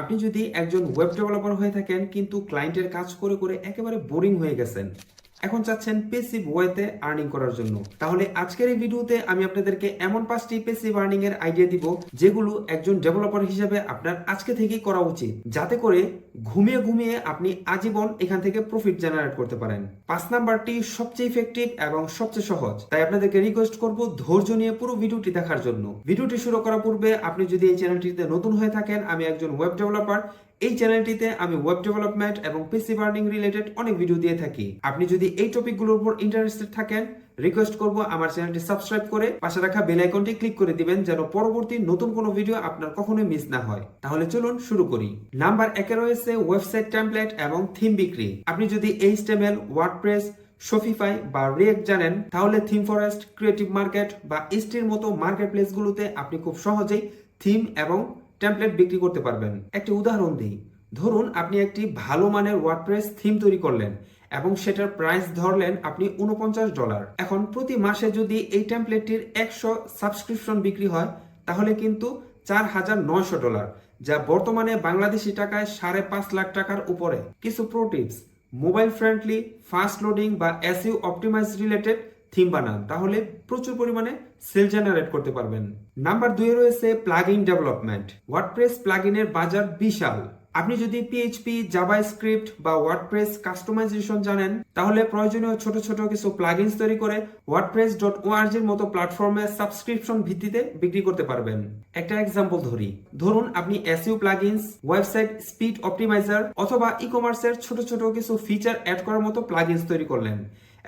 আপনি যদি একজন ওয়েব ডেভেলপার হয়ে থাকেন, কিন্তু ক্লায়েন্টের কাজ করে করে একেবারে বোরিং হয়ে গেছেন এখন চাচ্ছেন পেসিভ ওয়েতে আর্নিং করার জন্য। তাহলে আজকের এই ভিডিওতে আমি আপনাদেরকে এমন পাঁচটি পেসিভ আর্নিং এর আইডিয়া দিব, যেগুলো একজন ডেভেলপার হিসেবে আপনার আজকে থেকেই করা উচিত। যাতে করে ঘুমিয়ে ঘুমিয়ে আপনি আজীবন এখান থেকে প্রফিট জেনারেট করতে পারেন। পাঁচ নাম্বারটি সবচেয়ে ইফেক্টিভ এবং সবচেয়ে সহজ। তাই আপনাদেরকে রিকোয়েস্ট করব ধৈর্য নিয়ে পুরো ভিডিওটি দেখার জন্য। ভিডিওটি শুরু করার পূর্বে আপনি যদি এই চ্যানেলটিতে নতুন হয়ে থাকেন, আমি একজন ওয়েব ডেভেলপার এই চ্যানেলটিতে আমি ওয়েব ডেভেলপমেন্ট এবং পিসি বার্নিং রিলেটেড অনেক ভিডিও দিয়ে থাকি। আপনি যদি এই টপিকগুলোর উপর ইন্টারেস্টেড থাকেন রিকোয়েস্ট করব আমার চ্যানেলটি সাবস্ক্রাইব করে পাশে রাখা বেল আইকনটি ক্লিক করে দিবেন যেন পরবর্তী নতুন কোনো ভিডিও আপনার কখনোই মিস না হয়। তাহলে চলুন শুরু করি। নাম্বার একে রয়েছে ওয়েবসাইট টেমপ্লেট এবং থিম বিক্রি। আপনি যদি এইচটিএমএল ওয়ার্ডপ্রেস শপিফাই বা রিয়েক্ট জানেন, তাহলে থিম ফরেস্ট ক্রিয়েটিভ মার্কেট বা ইস্টির মতো মার্কেট প্লেসগুলোতে আপনি খুব সহজেই থিম এবং টেমপ্লেট বিক্রি করতে পারবেন। একটি উদাহরণ দিই। ধরুন, আপনি একটি ভালো মানের ওয়ার্ডপ্রেস থিম তৈরি করলেন এবং সেটার প্রাইস ধরলেন আপনি উনপঞ্চাশ ডলার এখন প্রতি মাসে যদি এই টেমপ্লেটটির একশো সাবস্ক্রিপশন বিক্রি হয়, তাহলে কিন্তু চার হাজার নয়শো ডলার যা বর্তমানে বাংলাদেশি টাকায় সাড়ে পাঁচ লাখ টাকার উপরে। কিছু pro tips mobile friendly fast loading বা এসইউ অপটিমাইজ রিলেটেড থিম বানান, তাহলে প্রচুর পরিমাণে সেল জেনারেট করতে পারবেন। নাম্বার দুই রয়েছে প্লাগ ইন ডেভেলপমেন্ট ওয়ার্ডপ্রেস ইনের বাজার বিশাল। আপনি যদি পিএইচপি জাভা স্ক্রিপ্ট বা ওয়ার্ডপ্রেস কাস্টমাইজেশন জানেন, তাহলে প্রয়োজনীয় ছোট ছোট কিছু প্লাগইনস তৈরি করে ওয়ার্ডপ্রেস ডট ওআরজির মতো প্ল্যাটফর্মে সাবস্ক্রিপশন ভিত্তিতে বিক্রি করতে পারবেন। একটা এক্সাম্পল ধরি। ধরুন আপনি SEO plugins website speed optimizer অথবা ই কমার্সের ছোট ছোট কিছু ফিচার অ্যাড করার মতো প্লাগইনস তৈরি করলেন।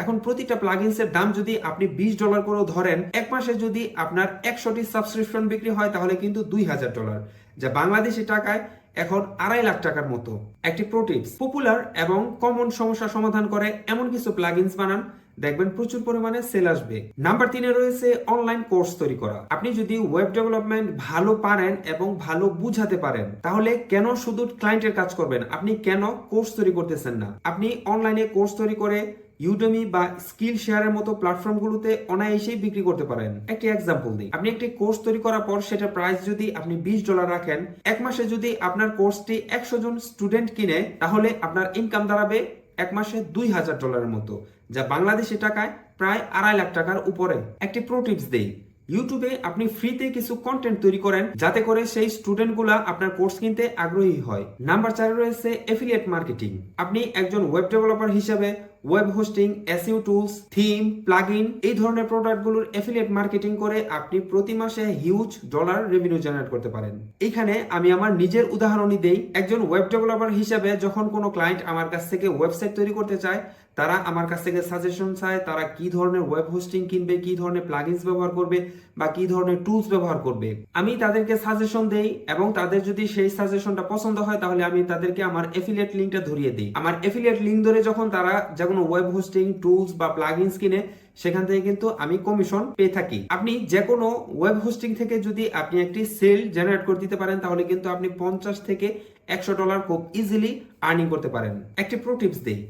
এখন প্রতিটা প্লাগইনসের দাম যদি আপনি বিশ ডলার করেও ধরেন, এক মাসে যদি আপনার একশোটি সাবস্ক্রিপশন বিক্রি হয়, তাহলে কিন্তু দুই হাজার ডলার যা বাংলাদেশি টাকায় এখন আড়াই লাখ টাকার মতো। একটি প্রোটিপস পপুলার এবং কমন সমস্যা সমাধান করে এমন কিছু প্লাগইনস বানান, দেখবেন প্রচুর পরিমাণে সেল আসবে। নাম্বার তিনে রয়েছে অনলাইন কোর্স তৈরি করা। আপনি যদি ওয়েব ডেভেলপমেন্ট ভালো পারেন এবং ভালো বুঝাতে পারেন, তাহলে কেন শুধু ক্লায়েন্টের কাজ করবেন? আপনি কেন কোর্স তৈরি করতেছেন না? আপনি অনলাইনে কোর্স তৈরি করে ইউডেমি বা স্কিল শেয়ারের মতো প্ল্যাটফর্মগুলোতে অনায়াসেই বিক্রি করতে পারেন। একটি এক্সাম্পল দিই। আপনি একটি কোর্স তৈরি করার পর সেটা প্রাইস যদি আপনি বিশ ডলার রাখেন, এক মাসে যদি আপনার কোর্সটি একশো জন স্টুডেন্ট কিনে, তাহলে আপনার ইনকাম দাঁড়াবে এক মাসে দুই হাজার ডলারের মতো, যা বাংলাদেশি টাকায় প্রায় আড়াই লাখ টাকার উপরে। একটি প্রো টিপস দেই। ইউটিউবে আপনি ফ্রিতে কিছু কন্টেন্ট তৈরি করেন, যাতে করে সেই স্টুডেন্টগুলা আপনার কোর্স কিনতে আগ্রহী হয়। নাম্বার চারে রয়েছে এফিলিয়েট মার্কেটিং আপনি একজন ওয়েব ডেভেলপার হিসেবে web hosting SEO tools theme plugin এই ধরনের প্রোডাক্টগুলোর এফিলিয়েট মার্কেটিং করে আপনি প্রতি মাসে হিউজ ডলার রেভিনিউ জেনারেট করতে পারেন। এখানে আমি আমার নিজের উদাহরণই দেই। একজন ওয়েব ডেভেলপার হিসেবে যখন কোনো ক্লায়েন্ট আমার কাছ থেকে ওয়েবসাইট তৈরি করতে চায়, তারা আমার কাছ থেকে সাজেশন চায়, তারা কি ধরনের ওয়েব হোস্টিং কিনবে, কি ধরনের প্লাগইনস ব্যবহার করবে বা কি ধরনের টুলস ব্যবহার করবে। আমি তাদেরকে সাজেশন দেই এবং তাদের যদি সেই সাজেশনটা পছন্দ হয়, তাহলে আমি তাদেরকে আমার এফিলিয়েট লিঙ্কটা ধরিয়ে দিই। আমার এফিলিয়েট লিঙ্ক ধরে যখন তারা কোনো ওয়েব হোস্টিং টুলস বা প্লাগ কিনে সেখান থেকে কিন্তু আমি কমিশন পেয়ে থাকি। আপনি যে কোনো ওয়েব হোস্টিং থেকে যদি আপনি একটি সেল জেনারেট করে দিতে পারেন, তাহলে কিন্তু আপনি পঞ্চাশ থেকে একশো ডলার খুব ইজিলি আর্নিং করতে পারেন। একটি প্রোটিপস দিই।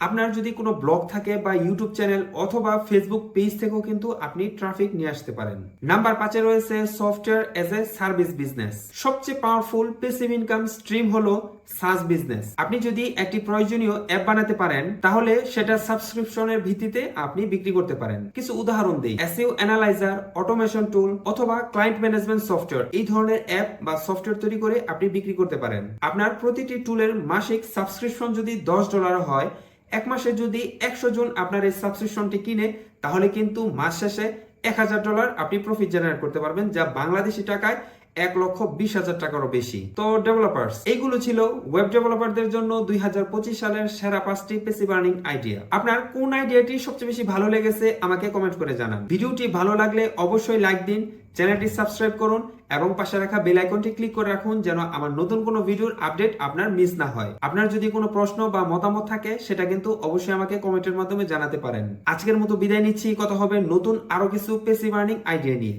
আপনার যদি কোনো ব্লগ থাকে বা ইউটিউব চ্যানেল অথবা ফেসবুক পেজ থেকেও কিন্তু আপনি ট্রাফিক নিয়ে আসতে পারেন। নাম্বার পাঁচে রয়েছে software as a service business সবচেয়ে পাওয়ারফুল পেসিভ ইনকাম স্ট্রিম হলো সাস বিজনেস আপনি যদি একটি প্রয়োজনীয় অ্যাপ বানাতে পারেন, তাহলে সেটা সাবস্ক্রিপশনের ভিত্তিতে আপনি বিক্রি করতে পারেন। কিছু উদাহরণ দিই। এসইউ অ্যানালাইজার অটোমেশন টুল অথবা ক্লায়েন্ট ম্যানেজমেন্ট সফটওয়্যার এই ধরনের অ্যাপ বা সফটওয়্যার তৈরি করে আপনি বিক্রি করতে পারেন। আপনার প্রতিটি টুলের মাসিক সাবস্ক্রিপশন যদি দশ ডলার হয় এক মাসে যদি একশো জন আপনার এই সাবস্ক্রিপশনটি কিনে, তাহলে কিন্তু মাস শেষে এক হাজার ডলার আপনি প্রফিট জেনারেট করতে পারবেন, যা বাংলাদেশি টাকায় এক লক্ষ বিশ হাজার টাকারও বেশি। তো ডেভেলপার্স এইগুলো ছিল ওয়েব ডেভেলপারদের জন্য দুই হাজার পঁচিশ সালের সেরা পাঁচটি পেসি বার্নিং আইডিয়া আপনার কোন আইডিয়াটি সবচেয়ে বেশি ভালো লেগেছে আমাকে কমেন্ট করে জানান। ভিডিওটি ভালো লাগলে অবশ্যই লাইক দিন, চ্যানেলটি সাবস্ক্রাইব করুন এবং পাশে রাখা বেল আইকনটি ক্লিক করে রাখুন যেন আমার নতুন কোনো ভিডিওর আপডেট আপনার মিস না হয়। আপনার যদি কোনো প্রশ্ন বা মতামত থাকে, সেটা কিন্তু অবশ্যই আমাকে কমেন্টের মাধ্যমে জানাতে পারেন। আজকের মতো বিদায় নিচ্ছি। কথা হবে নতুন আরও কিছু পেসি বার্নিং আইডিয়া নিয়ে।